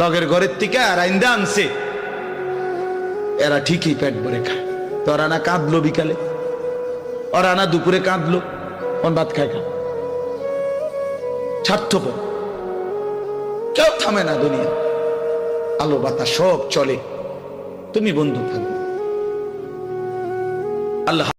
লগের ঘরের থেকে আর আইন্দা আনছে। এরা ঠিকই পেট ভরে খায়। তোরা না কাঁদলো বিকালে। ওরা না দুপুরে কাঁদলো কোন ভাত খায় খা স্বার্থপর কেউ থামে না দুনিয়া। আলো বাতাস সব চলে। তুমি বন্ধু থাকবে আল্লাহ